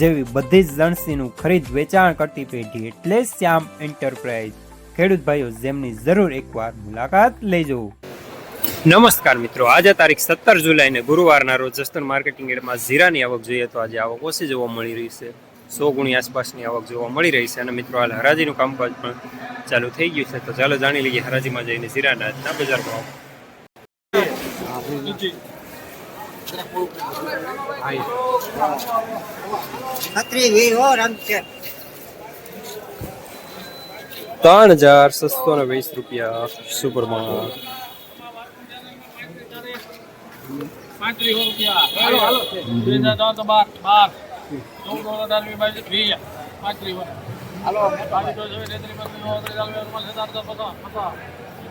જેવી બધી જ લણસીનું ખરીદ વેચાણ કરતી પેઢી એટલે શ્યામ એન્ટરપ્રાઇઝ. ખેડૂત ભાઈઓ, જેમની જરૂર એકવાર મુલાકાત લેજો. નમસ્કાર મિત્રો, આજે તારીખ સત્તર જુલાઈને ગુરુવારના રોજ જસ્તર માર્કેટિંગ એડમાં જીરાની આવક જોઈએ તો આજે આવક ઓછી જોવા મળી રહી છે. સો ગુણી આસપાસની આવક જોવા મળી રહી છે અને મિત્રો, હાલ હરાજીનું કામકાજ પણ ચાલુ થઈ ગયું છે. તો ચાલો જાણી લઈએ હરાજીમાં જઈને જીરાના આજના બજાર ભાવ છત્રી વી હો રંગ છે ત્રણ હજાર છસો ને વીસ રૂપિયા સુપરમાં. પાંત્રીસો રૂપિયા. બે હજાર ત્રણ તો બાર બાર. ચૌદ અઢાર વીસ. પાંત્રીસો. હાલો પાંત્રીસો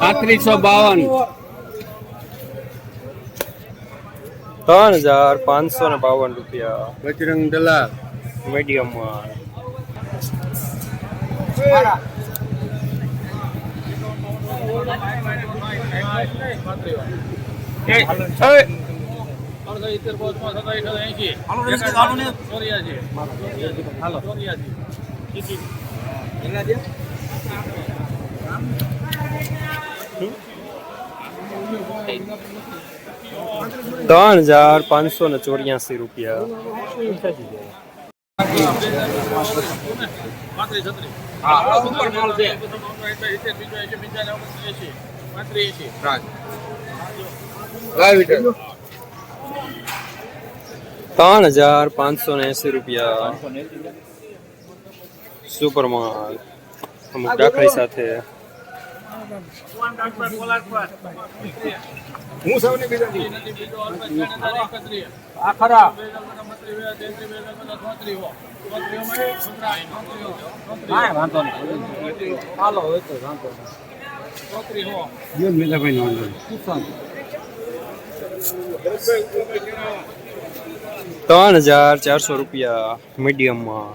પાંત્રીસો બાવન. ત્રણ હજાર પાંચસો ને બાવન રૂપિયા. બજરંગ દલાલ. મીડિયમમાં. ત્રણ હજાર પાંચસો ને ચોર્યાસી રૂપિયા. ત્રણ હજાર પાંચસો ને એસી રૂપિયા. સુપરમાં અમુક દાખલી સાથે. હું સૌની બીજા આ ખરા વાંધો નહીં. હાલો હોય તો વાંધો ત્રણ હજાર ચારસો રૂપિયા મીડિયમમાં.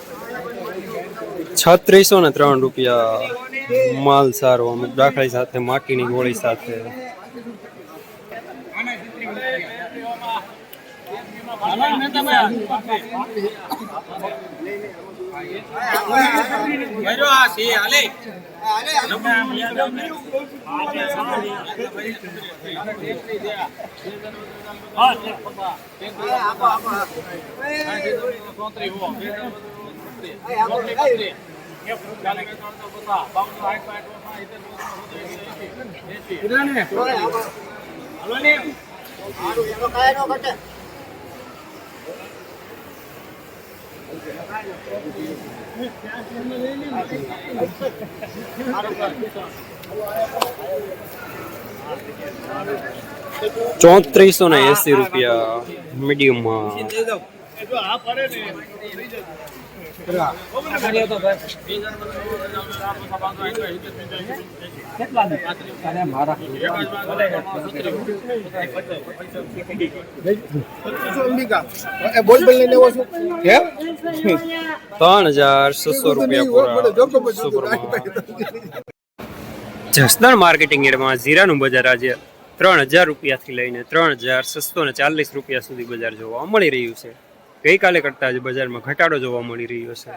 છત્રીસો ને ત્રણ રૂપિયા માલ સારો અમુક દાખલી સાથે માટીની ગોળી સાથે. ચોત્રીસો ને એસી રૂપિયા મીડિયમમાં ત્રણ હજાર છસો રૂપિયા જસદણ માર્કેટિંગ એડમાં જીરાનું બજાર આજે ત્રણ હજાર રૂપિયાથી લઈને ત્રણ હજાર છસો ને ચાલીસ રૂપિયા સુધી બજાર જોવા મળી રહ્યું છે. ગઈકાલે કરતાં આજે બજારમાં ઘટાડો જોવા મળી રહ્યો છે.